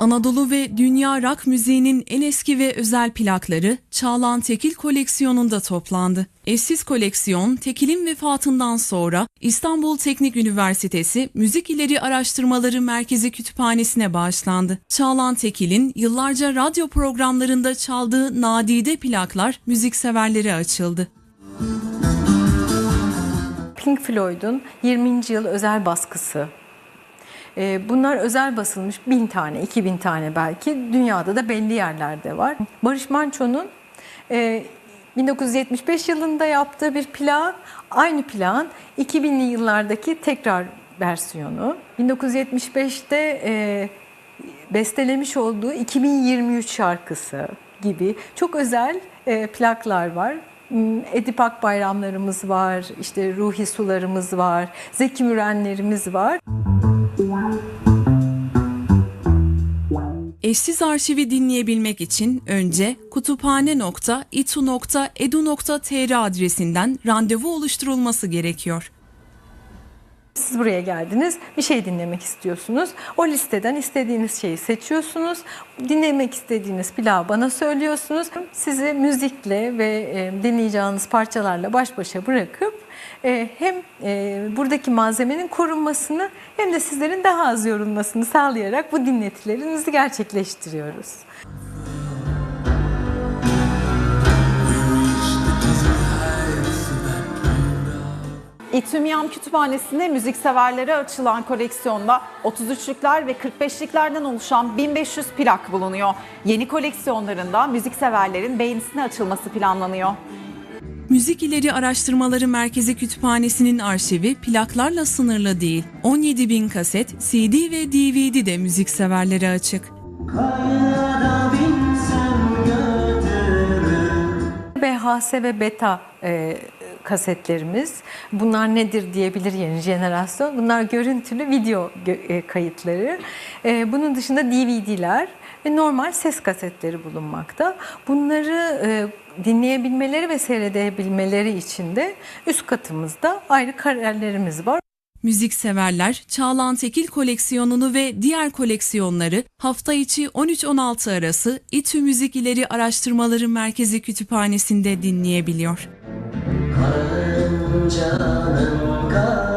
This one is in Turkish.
Anadolu ve dünya rock müziğinin en eski ve özel plakları Çağlan Tekil koleksiyonunda toplandı. Eşsiz koleksiyon Tekil'in vefatından sonra İstanbul Teknik Üniversitesi Müzik İleri Araştırmaları Merkezi Kütüphanesi'ne bağışlandı. Çağlan Tekil'in yıllarca radyo programlarında çaldığı nadide plaklar müzikseverlere açıldı. Pink Floyd'un 20. yıl özel baskısı. Ee, Bunlar özel basılmış bin tane, iki bin tane belki. Dünyada da belli yerlerde var. Barış Manço'nun e, 1975 yılında yaptığı bir plan, aynı plan 2000'li yıllardaki tekrar versiyonu. 1975'te e, bestelemiş olduğu 2023 şarkısı gibi çok özel e, plaklar var. Hmm, Edip Akbayramlarımız var, işte Ruhi Sularımız var, Zeki Mürenlerimiz var. Eşsiz arşivi dinleyebilmek için önce kutuphane.itu.edu.tr adresinden randevu oluşturulması gerekiyor. Siz buraya geldiniz, bir şey dinlemek istiyorsunuz. O listeden istediğiniz şeyi seçiyorsunuz. Dinlemek istediğiniz plağı bana söylüyorsunuz. Sizi müzikle ve e, dinleyeceğiniz parçalarla baş başa bırakıp e, hem e, buradaki malzemenin korunmasını hem de sizlerin daha az yorulmasını sağlayarak bu dinletilerinizi gerçekleştiriyoruz. İTÜMYAM Kütüphanesi'nde müzikseverlere açılan koleksiyonda 33'lükler ve 45'liklerden oluşan 1500 plak bulunuyor. Yeni koleksiyonlarında müzikseverlerin beğenisine açılması planlanıyor. Müzik İleri Araştırmaları Merkezi Kütüphanesi'nin arşivi plaklarla sınırlı değil. 17 bin kaset, CD ve DVD de müzikseverlere açık. BHS ve beta e, kasetlerimiz. Bunlar nedir diyebilir yeni jenerasyon. Bunlar görüntülü video e, kayıtları. E, bunun dışında DVD'ler ve normal ses kasetleri bulunmakta. Bunları e, dinleyebilmeleri ve seyredebilmeleri için de üst katımızda ayrı karerlerimiz var. Müzikseverler Çağlan Tekil koleksiyonunu ve diğer koleksiyonları hafta içi 13-16 arası İTÜ Müzik İleri Araştırmaları Merkezi Kütüphanesi'nde dinleyebiliyor. 바람은 자는 가